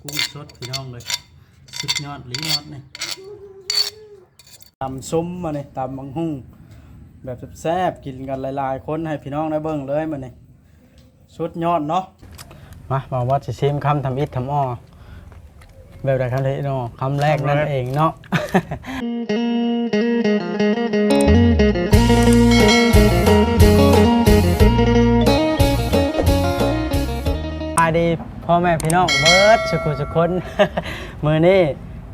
กุ้งสดพี่น้องเลยสุดยอดหลียอดนี่ตำซุ้มมาเนี่ยตำบังหุ่งแบบแซ่บๆกินกันหลายๆคนให้พี่น้องได้เบิ่งเลยมาเนี่ยสุดยอดเนาะมาบอกว่าจะชิมคำทำอิดทำอ้อแบบใดคำที่เนาะคำแรกนั่นเองเนาะสวัสดี พ่อแม่พี่น้องเบิร์ดสุขุสุคนมือนี้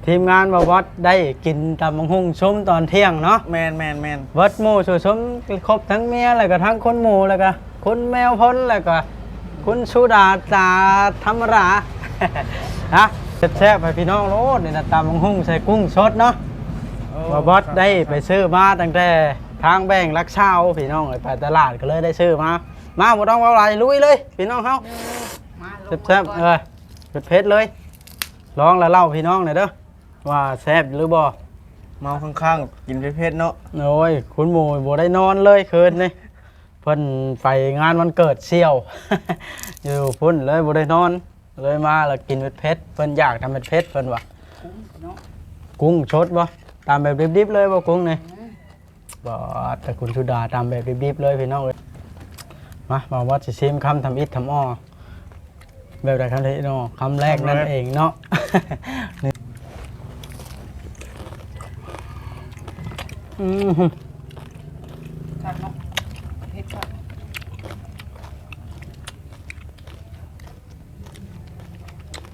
ทีมงานบวัดได้กินตำบังหุ่งซุ้มตอนเที่ยงเนาะแมนแมนแมนเบิร์ดหมูสู่ซุ้มครบทั้งเมียแล้วก็ทั้งคนหมูแล้วก็คุณแมวพ้นแล้วก็คุณสุดาตาธรรมราฮะแซ่บๆให้พี่น้องโลดนี่นะตำบังหุ่งใส่กุ้งสดเนาะบวัดได้ไปซื้อมาตั้งแต่ทางแบ่งรักเช่าพี่น้องไปตลาดก็เลยได้ซื้อมา มาบ่ต้องเว่าอะไรลุยเลย พี่น้องเฮา แซ่บๆเออเผ็ดๆเลยลองแล้วเล่าพี่น้องหน่อยเด้อว่าแซ่บหรือบ่เมาข้างๆกินเพชรเนาะโอ้ยคุณหมูบ่ได้นอนเลยคืนนี่เพิ่นไปงานวันเกิดเสี่ยว อยู่พุ่นเลยบ่ได้นอน เลยมาแล้วกินเผ็ดๆเพิ่นอยากทำเผ็ดๆเพิ่นว่ากุ้งชดบ่ตามแบบดิบๆเลยบ่กุ้งนี่บ่แต่คุณสุดาตามแบบดิบๆเลยพี่น้องเอ้ยมามาว่าสิชิมคำทำอิดทำอ้อ แบบใดคำที่เนาะคำแรกนั่นเองเนาะนี่อืมคักเนาะเฮ็ดคัก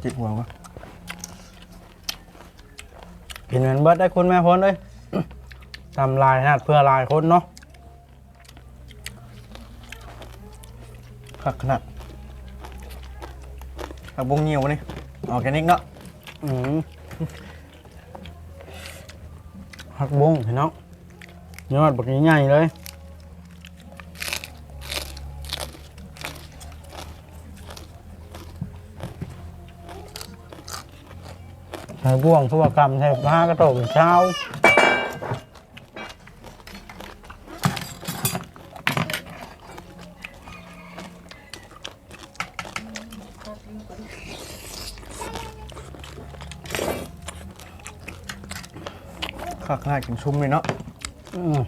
จิตหัววะกินเหมือนเบิดได้คุณแม่พ้นเลยทำลายนาดเพื่อลายคนเนาะขักขนาด ขักบุ้งเงียวนี่ออร์แกนิกเนาะอืมหักบุ้งพี่น้องยอดบักใหญ่ๆเลยใส่บ่วงทุกกรรมใส่ผ้ากระโตกเช้า ขักขนาดกินชุ่มเลยเนาะอืม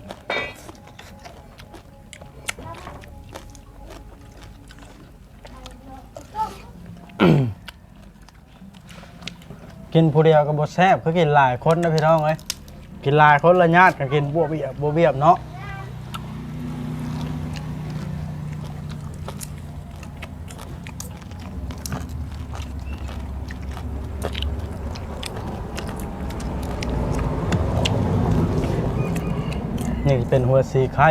กินผู้เดียวกับบแซ่บคือกินหลายคนนะพี่น้องเอ้ยกินหลายคนละญาติกันกินบวบเบียบบวบเบียบเนาะ นี่เป็นหัวสีไข่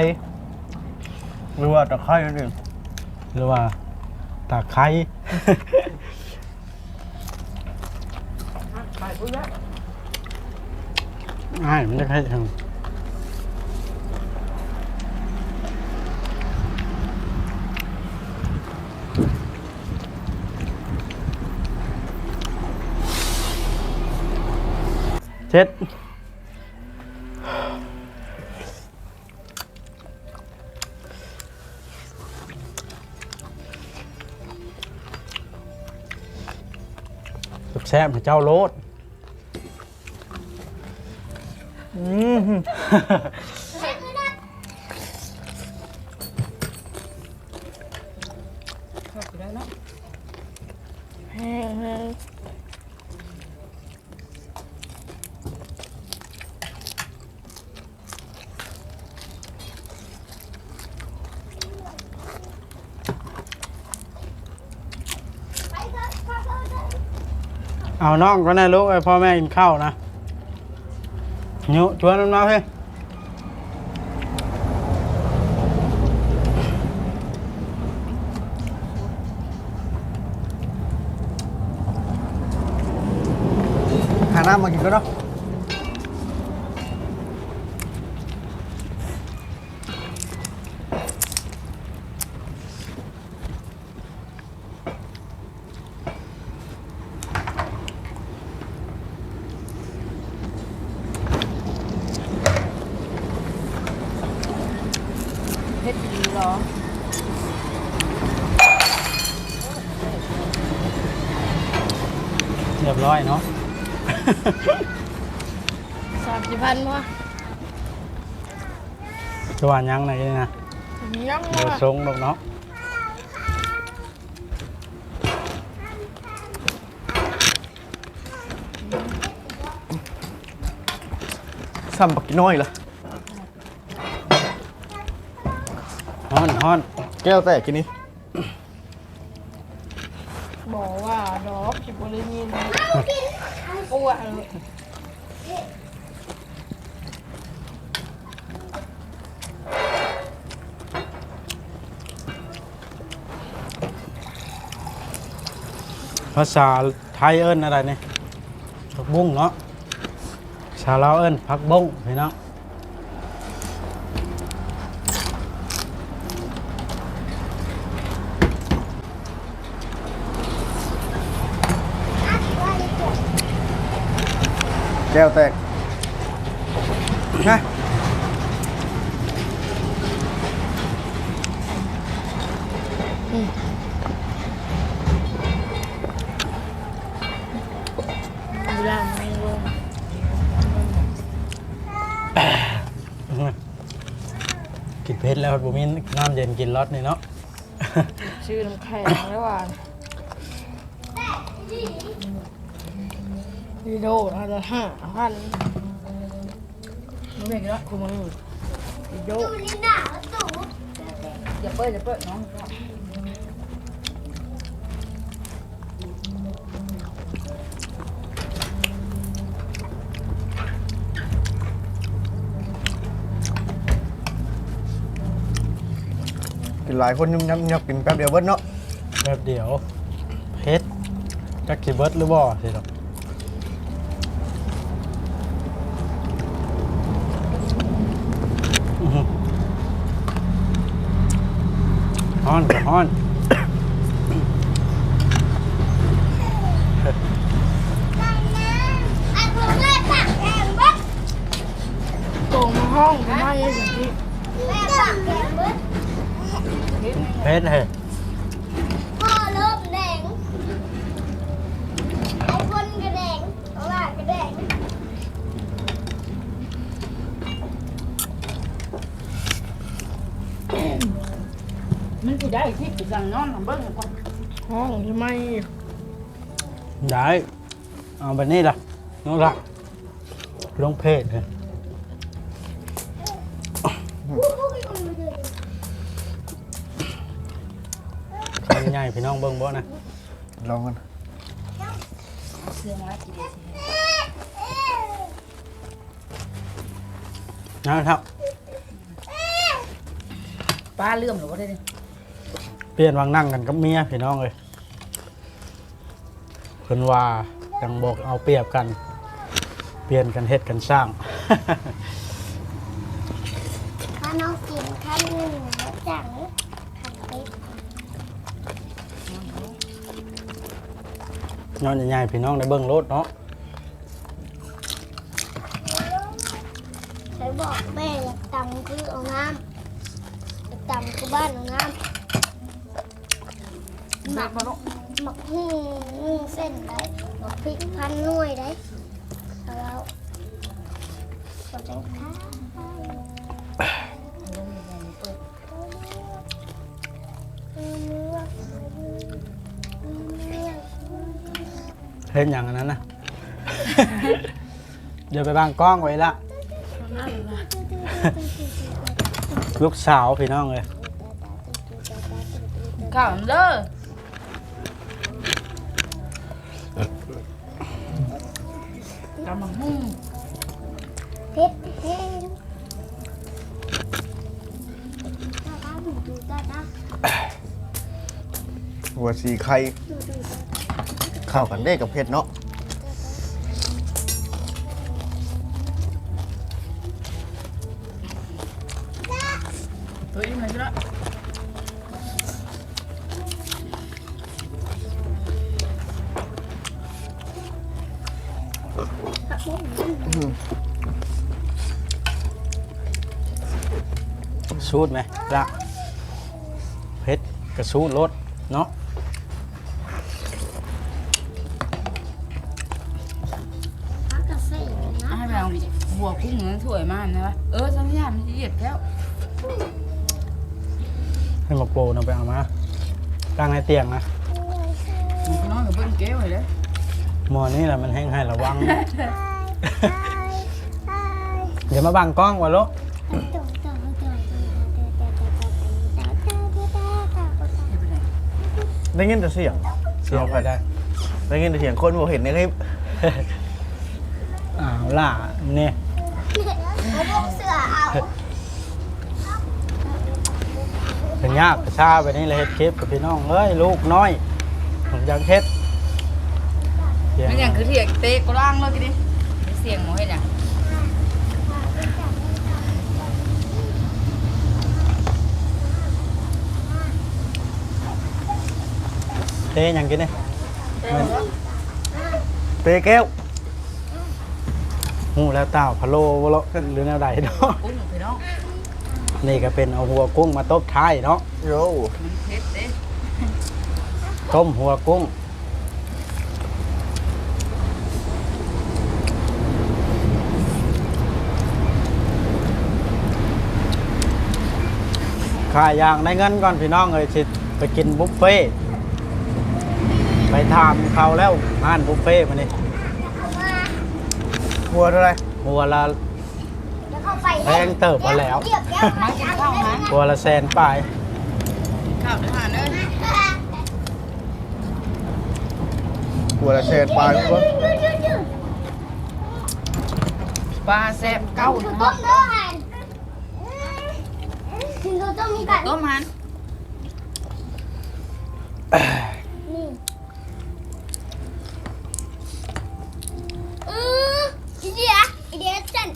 หรือว่าตะไคร้นั่นเองหรือว่าตาไข่ขายผู้ยะง่ายมันจะให้ทางเจ็ด แซ่บเจ้าโลดชอบอยู่แล้วเนาะ เอาน้องก็ได้ลูกไอ้พ่อแม่กินข้าวนะยุชวนมันมาเพ่หาน้ำมากินก็เนาะ เรียบร้อยเนาะ สามสิบพันวะจะว่ายังไงนี่นะยังเดี๋ยววะทรงดอกเนาะซ้ำปักกี่น้อยล่ะฮ้อนฮ้อนแก้วแตกกินนี่ บอกว่าดอกสิบริยินอ้วนเลยภาษาไทยเอิ้นอะไรเนี่ยผักบุ้งเนาะชาลาวเอิ้นผักบุ้งพี่น้อง แก้วแตกนะเวลาไม่ลงกินเพชรแล้วบุมินน้ำเย็นกินรสนี่เนาะชื่อน้ำแข็งแล้วว่า วิโดอาจจะห้าพันไมึงเห็นแล้วคุณมึงวิโดอย่าเปิดอย่าเปิดน้องกินหลายคนยุ่มยับยับกินแป๊บเดียวเบิดเนาะแบบเดียวเพชรจักสิเบิร์ดหรือบ่สิดอกอื้อหือ ฮ้อนก็ฮ้อนตรงห้องก็ไม่ได้สิเพชรเฮ้ยพ่อเริ่มแดงไอ้คนกระแดงเอาล่ะกระแดง มันสิ ได้ที่ไปสั่งนอนเบิ่งก่อนห้องใช่ไหมได้เอาแบบนี้ล่ะน้องละลงเพจเลยคำใหญ่พี่น้องเบิ่งบ่นะลองกันเสื้อมากินได้สินะครับป้าเลื่อมหรือว่าได้ดิเป ลี่ยนวางนั่งกันกับเมียพี่น้องเลยเพิ่นว่าจังบอกเอาเปรียบกัน เปลี่ยนกันเฮ็ดกันสร้างถ้าน้องกินข้าวหนึ่งแล้วจังขันไปย้อนใหญ่ๆพี่น้องได้เบิ่งรถเนาะใช้บอกแม่อยากตำคือเอาน้ำอยากตำคือบ้านเอาน้ำ หมักมาเนาะหมักนึ่งนึ่งเส้นได้หมักพริกพันหน่วยได้เอาแล้วขอบคุณค่ะเฮ็ดอย่างอันนั้นนะ เดี๋ยวไปบางกล้องไว้ละนั่นล่ะลูกสาวพี่น้องเลยข้าำลังหุ้มเผ็ดแห้งตาตาดูดูตาตาหัวสีไข่เข้ากันได้กับเผ็ดเนาะตัวอีกหน่อยก็ได้ สูตรไหมละเพชรกระสูตรรถเนาะเอาหัวกุ้งนั้นสวยมากนะวะเออสัญญาณมันจะเหยียดแล้ว ให้มาโปรนเอาไปเอามาตั้งให้เตียงนะมันก็น้อยกับเบิ้งเก้วเลยเลยหมอนี่แหละมันแห้งให้ระวัง เดี๋ยวมาบังกล้องวะลูก ได้ยินแต่เสียงเสียงไปได้ได้ยินแต่เสียงคนบ่เห็นในคลิปอ้าวล่ะเนี่ยเอาพวกเสือเอาเป็นยากกระชาไปนี่เลยเฮ็ดคลิปกับพี่น้องเอ้ยลูกน้อยผมอยากเฮ็ดเสียงมันอย่างคือเถียงเตะก็ล่างเลยกิดิเสียงหมูเห็นยัง เต้ยังกินเนี่ยเปแก้วหูแล้วเต้าพะโล้บ่เลาะหรือแนวใดเนาะกุ้งพี่น้องนี่ก็เป็นเอาหัวกุ้งมาต้มท้ายเนาะโยมันเผ็ดเด้ต้มหัวกุ้งค่าอย่างได้เงินก่อนพี่น้องเลยสิไปกินบุฟเฟ่ต์ ไปทานเขาแล้วอ่านบุฟเฟ่ต์มานี่หัวเท่าไหรหัวละเดี๋ยวเข้าไปแพงเติบมาแล้วเดี๋ยวเดี๋ยวมากินข้าวมาหัวละแสนปลายข้าวทหารเอ้ยหัวละแสนปลายมั้งปลาแซ่บเก้าถึงนะต้มเด้อหันถึงต้มมีกันต้มหันนี่อืออีเดียอีเดียจัน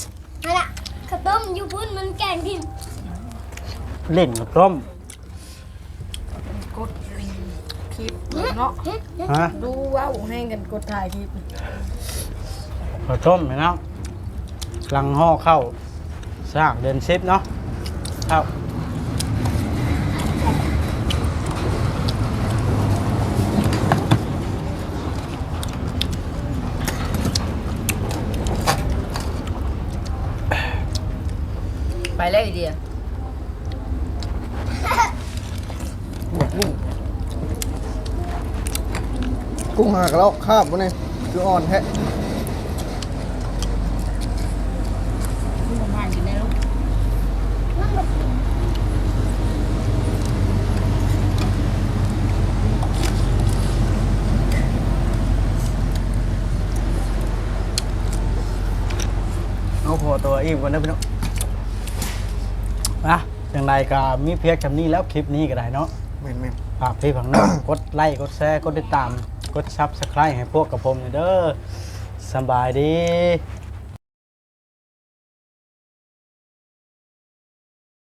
นั่นแหละข้าวต้มอยู่พุ่นมันแกงดิน เล่นกับต้มกดคลิปเนาะฮะดูว่าวให้กันกดถ่ายคลิปข้าวต้มเห็นเนาะลังห่อเข้าสร้างเดือนสิบเนาะเข้าไปแล้วไอเดีย กุ้งหากระลอกคาบวะเนี่ยคืออ่อนแท้คุณผมผ่านกินได้ลูกเอาพอตัวอิ่มก่อนนะพี่น้องนะอย่างไรก็มีเพียงจำนี้แล้วคลิปนี้ก็ได้เนาะ แม่นแม่นฝากพี่ฝังน้อง กดไลค์กดแชร์กดติดตาม กดซับสไครต์ให้พวกกับผมหน่อยเด้อสำบายดี